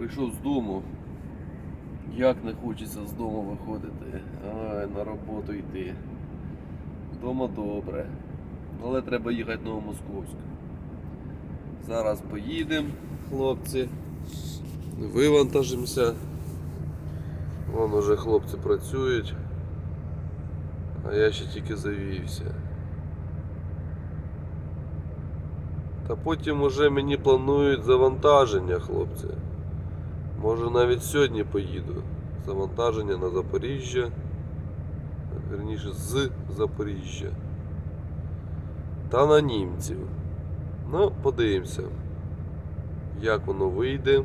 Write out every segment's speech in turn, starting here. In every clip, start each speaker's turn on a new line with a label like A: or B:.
A: Прийшов з дому. Як не хочеться з дому виходити. Ай, на роботу йти. Дома добре. Але треба їхати в Новомосковськ. Зараз поїдемо, хлопці. Вивантажимося. Вон уже хлопці працюють. А я ще тільки завівся. Та потім уже мені планують завантаження, хлопці. Може навіть сьогодні поїду. Завантаження на Запоріжжя. Верніше з Запоріжжя. Та на німців. Ну, подивимося, як воно вийде.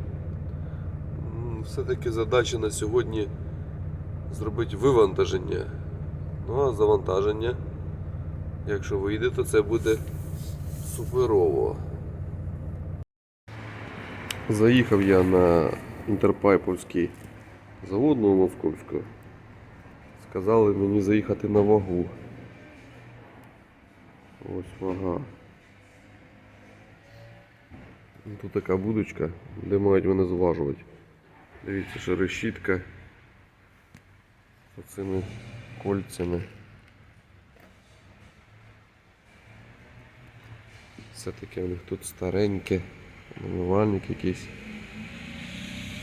A: Все-таки задача на сьогодні зробити вивантаження. Ну а завантаження, якщо вийде, то це буде суперово. Заїхав я на Інтерпайповський завод Новомосковського. Сказали мені заїхати на вагу. Ось вага. Ну, Тут така будочка, де мають мене зважувати. Дивіться, що решітка з цими кольцями. Все таке у них тут стареньке, намивальник якийсь,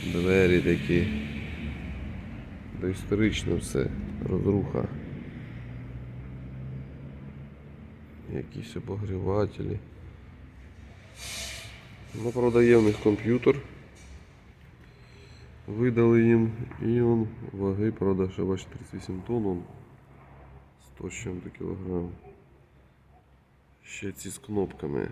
A: двері такі. Доісторично все, розруха. Якісь обогрівателі. Ну, правда, є в них комп'ютер. Видали їм і он ваги, правда, ще бачите 38 тонн, он 100 з чим-то кілограм. Ще ці з кнопками.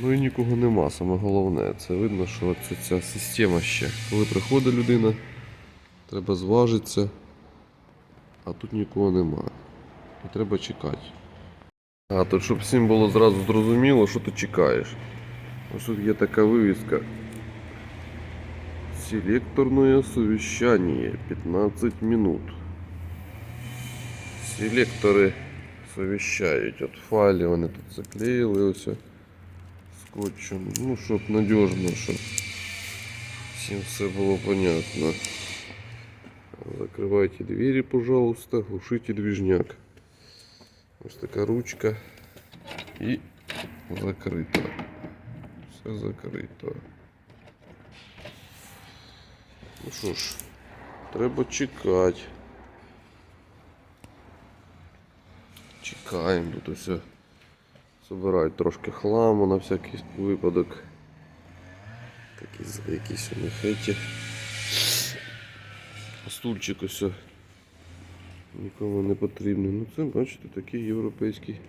A: Ну і нікого нема, саме головне. Це видно, що це ця система ще. Коли приходить людина, треба зважитися, а тут нікого нема. І треба чекати. А тут, щоб всім було зразу зрозуміло, що ти чекаєш. Ось тут є така вивіска. Селекторное совещание 15 минут. Селектори совещають. От файлі вони тут заклеїли ось скотчем. Ну, щоб надіжно, щоб всім все було понятно. Закрывайте двери, пожалуйста, глушите движняк. Ось така ручка і закрито. Все закрито. Ну що ж, треба чекати. Чекаємо, тут усе Збирають трошки хламу на всякий випадок. Такі якісь у них еті. Стульчик ось нікому не потрібний. Ну це, бачите, такий європейський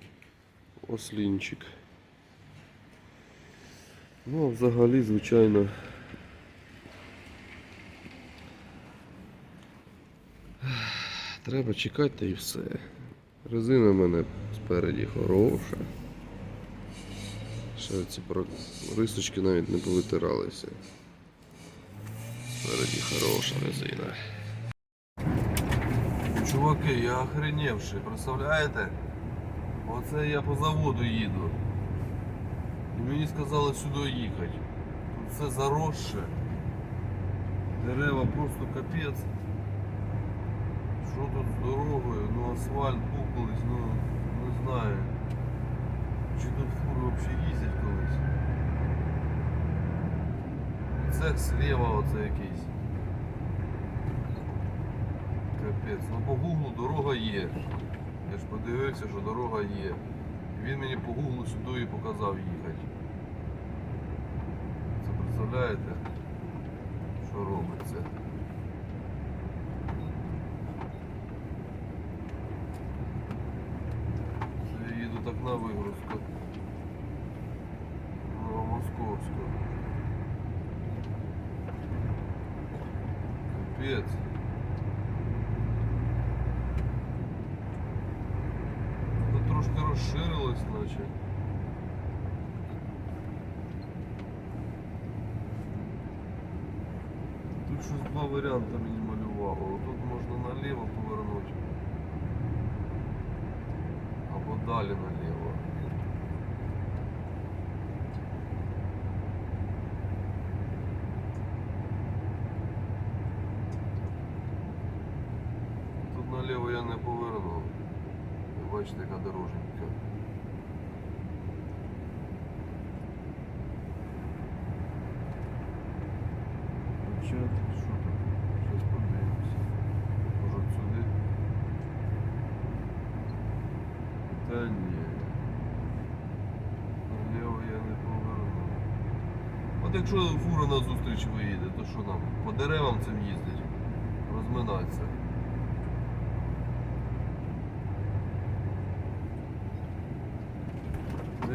A: ослінчик. Ну, а взагалі, звичайно. Треба чекати і все. Резина в мене спереді хороша. Ще ці рисочки навіть не повитиралися. Спереді хороша резина. Чуваки, я охреневший, представляєте? Оце я по заводу їду. І мені сказали сюди їхати. Тут все заросше. Дерева просто капець. Що тут з дорогою? Ну асфальт пукались, ну не знаю. Чи тут фури взагалі їздять колись? Це слева оце якийсь. Капець. Ну по гуглу дорога є. Я ж подивився, що дорога є. Він мені по гуглу сюди і показав їхати. Це представляєте? Що робиться? Це їду так на вигрузку. Капець. Тут трошки розширилось, наче. Тут щось два варіанти мені малювало. Тут можна наліво повернути. Або далі наліво. Якщо фура на зустріч виїде, то що нам? По деревам цим їздить? Розминатися.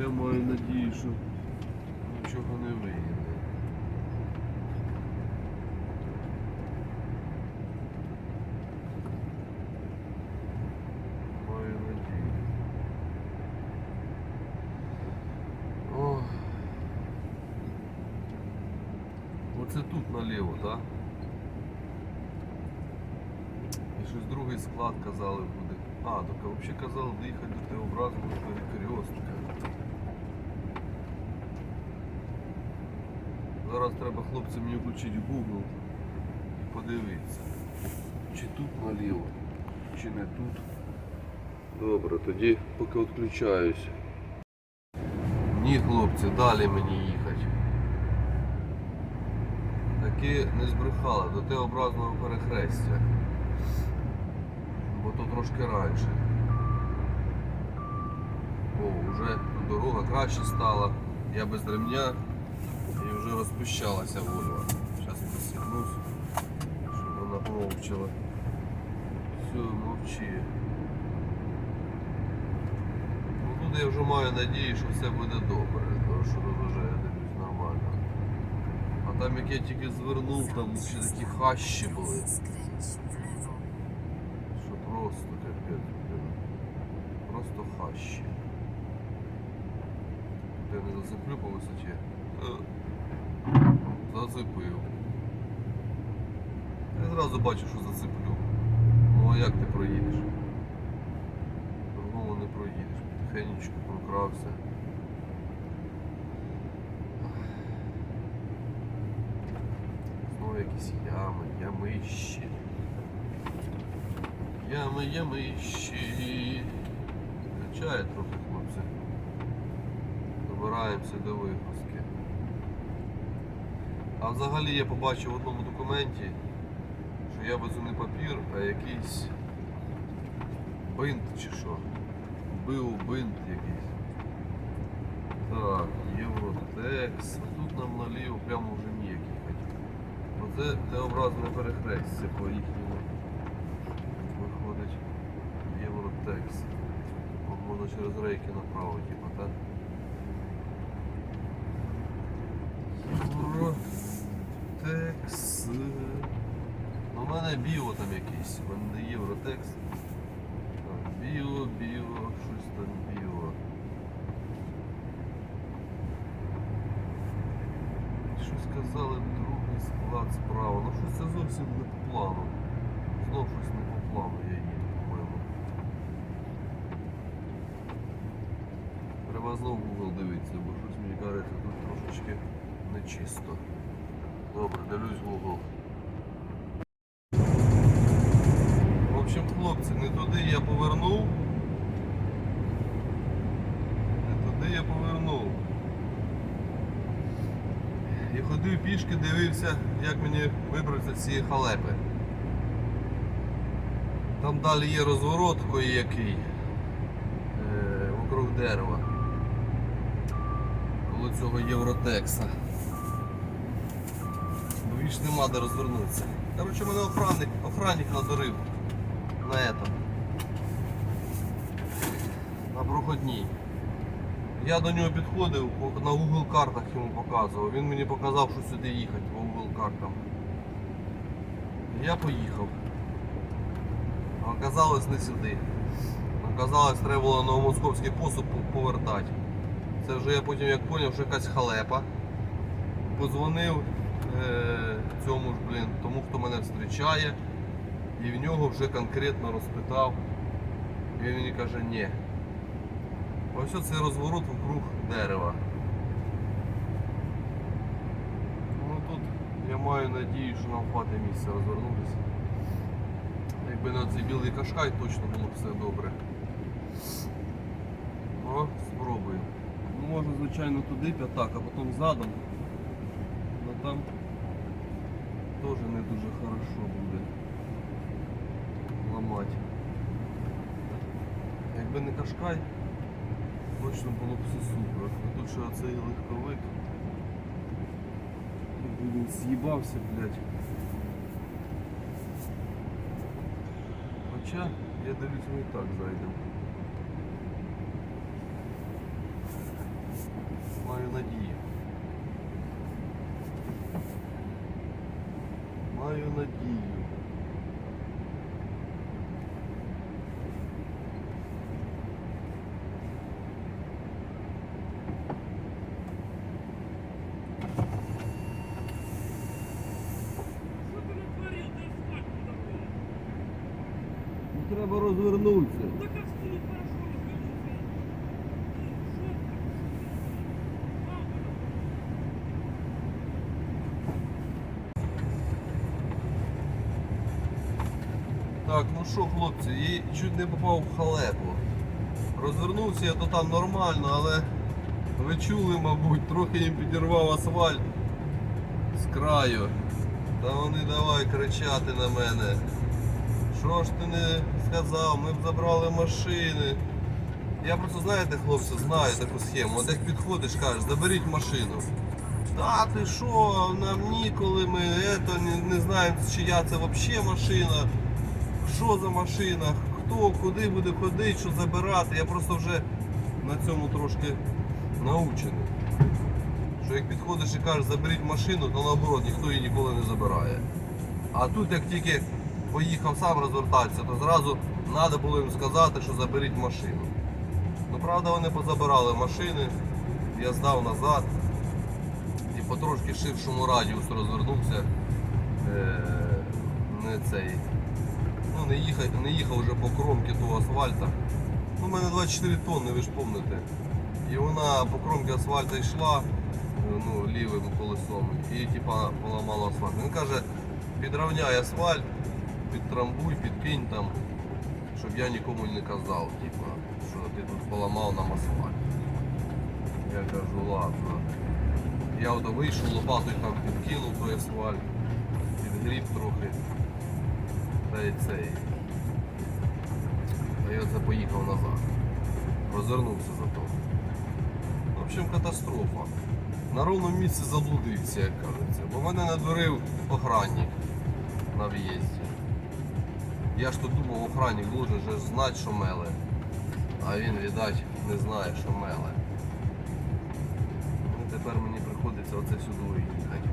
A: Я маю надію, що нічого не виїде. Маю надію. Ох. Оце тут наліво, так? І щось склад казали буде. А, так взагалі казали доїхати до Теобразного перекрестка. Зараз треба хлопцям мені включити Google і подивитися. Чи тут наліво, чи не тут. Добре, тоді поки відключаюсь. Ні, хлопці, далі мені їхати. Таки не збрехали до Т-образного перехрестя. Бо то трошки раніше. О, вже дорога краще стала. Я без ремня і вже розпущалася Вольва. Зараз посігнусь, щоб вона мовчала. Все, мовчи. Ну тут я вже маю надію, що все буде добре, тому що тут дивлюсь нормально. А там як я тільки звернув, там ще такі хащі були. Що просто капець, блін. Просто я не зацеплю по висоті. Зацепив. Я зразу бачу, що зацеплю. Ну а як ти проїдеш? По-другому не проїдеш. Потихенечку прокрався. Знову якісь ями, ямищі. Ями, ямищі. Качає трохи хлопці. Добираємося до вигрузки. А взагалі я побачив в одному документі, що я везу не папір, а якийсь бинт чи що. Бив бинт якийсь. Так, Євротекс. А Тут нам наліво прямо вже ніяк їхати. Оце Т-образне перехрестя по їхньому. Виходить Євротекс. Можна через рейки направо, типу, так? Євротекс. Ну, у мене біо там якийсь, у мене не Євротекс. Біо, біо, щось там біо. Щось сказали другий склад справа. Ну щось це зовсім не по плану. Знов щось не по плану я їду, Треба знову Google дивитися, бо щось мені кажеться тут трошечки нечисто. Добре, дивлюсь Google. В общем, хлопці, не туди я повернув. Не туди я повернув. І ходив пішки, дивився, як мені вибратися з цієї халепи. Там далі є розворот який е, вокруг дерева. Коло цього Євротекса. Бо більш нема де розвернутися. Короче, мене охранник, охранник надурив на этом. На проходній. Я до нього підходив, на Google картах йому показував. Він мені показав, що сюди їхати по Google картам. Я поїхав. Оказалось не сюди. Оказалось, треба було на Новомосковський посуд повертати. Це вже я потім як зрозумів, що якась халепа. Позвонив е, цьому ж, блін, тому хто мене зустрічає. І в нього вже конкретно розпитав. І він мені каже, ні. Ось оцей розворот вокруг дерева. Ну тут я маю надію, що нам хватить місця розвернутися. Якби на цей білий кашкай точно було б все добре. О, можна, звичайно, туди п'ятак, а потім задом. Ну там теж не дуже хорошо буде ламати. Якби не кашкай, точно було б все супер. А тут ще оцей легковик. Він з'їбався, блядь. Хоча, я дивлюсь, ми і так зайдемо.
B: Ты? Мама,
A: Так, ну що, хлопці, і чуть не попав в халепу. Розвернувся я то там нормально, але ви чули, мабуть, трохи їм підірвав асфальт з краю. Та вони давай кричати на мене. Що ж ти не сказав? Ми б забрали машини. Я просто, знаєте, хлопці, знаю таку схему. От як підходиш, кажеш, заберіть машину. Та ти що, нам ніколи, ми ето, не, не знаємо, чия це взагалі машина що за машина, хто, куди буде ходити, що забирати. Я просто вже на цьому трошки научений. Що як підходиш і кажеш, заберіть машину, то наоборот ніхто її ніколи не забирає. А тут як тільки поїхав сам розвертатися, то зразу треба було їм сказати, що заберіть машину. Ну правда вони позабирали машини, я здав назад і по трошки ширшому радіусу розвернувся. Е, не цей ну, не, їхав, не їхав вже по кромці того асфальта. Ну, у мене 24 тонни, ви ж пам'ятаєте. І вона по кромці асфальту йшла е, ну, лівим колесом і типа поламала асфальт. Він каже, підравняй асфальт, підтрамбуй, підкинь там, щоб я нікому не казав, типа, що ти тут поламав нам асфальт. Я кажу, ладно. Я ото вийшов, лопатою там підкинув той асфальт, підгріб трохи. Та й цей. А я це поїхав назад. Розвернувся зато. В общем, катастрофа. На ровному місці заблудився, як кажеться. Бо мене надурив охранник на в'їзді. Я ж тут думав, охранник должен же знати, що меле. А він, видать, не знає, що меле. Ну, тепер мені приходиться оце сюди їхати.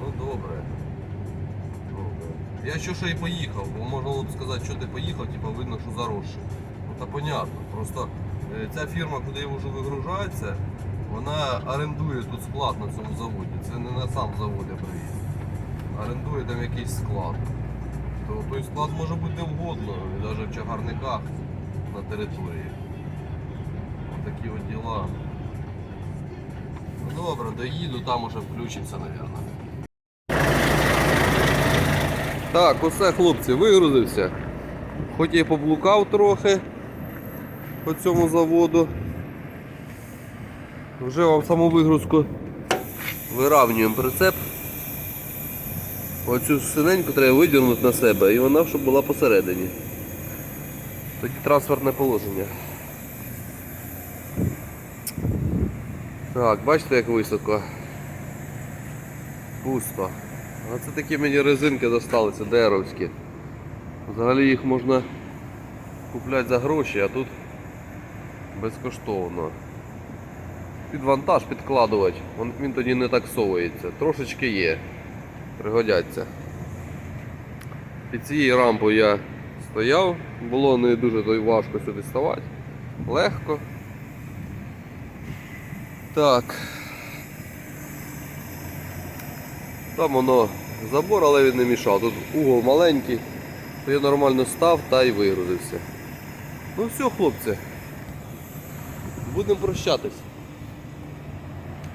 A: Ну добре. Добре. Я ще ще й поїхав, бо можна було б сказати, що ти поїхав, типу видно, що заросше. Ну та понятно. Просто е, ця фірма, куди я вже вигружається, вона орендує тут склад на цьому заводі. Це не на сам завод я привіз. Орендує там якийсь склад. То той склад може бути де вгодно, навіть в чагарниках на території. Такі от діла. Ну добре, доїду, там уже включиться, мабуть. Так, усе, хлопці, вигрузився. Хоч я поблукав трохи по цьому заводу. Вже вам саму вигрузку виравнюємо прицеп. Оцю синеньку треба видірнути на себе і вона щоб була посередині. Тоді транспортне положення. Так, бачите як високо. Пусто. А це такі мені резинки досталися, деровські. Взагалі їх можна купляти за гроші, а тут безкоштовно. Під вантаж підкладувати, він, тоді не так совується. Трошечки є, пригодяться. Під цією рампою я стояв, було не дуже важко сюди ставати. Легко. Так. Там воно забор, але він не мішав. Тут угол маленький, то я нормально став та й вигрузився. Ну все, хлопці. Будемо прощатись.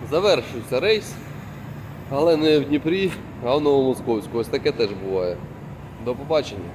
A: Завершився рейс, але не в Дніпрі, а в Новомосковську. Ось таке теж буває. До побачення.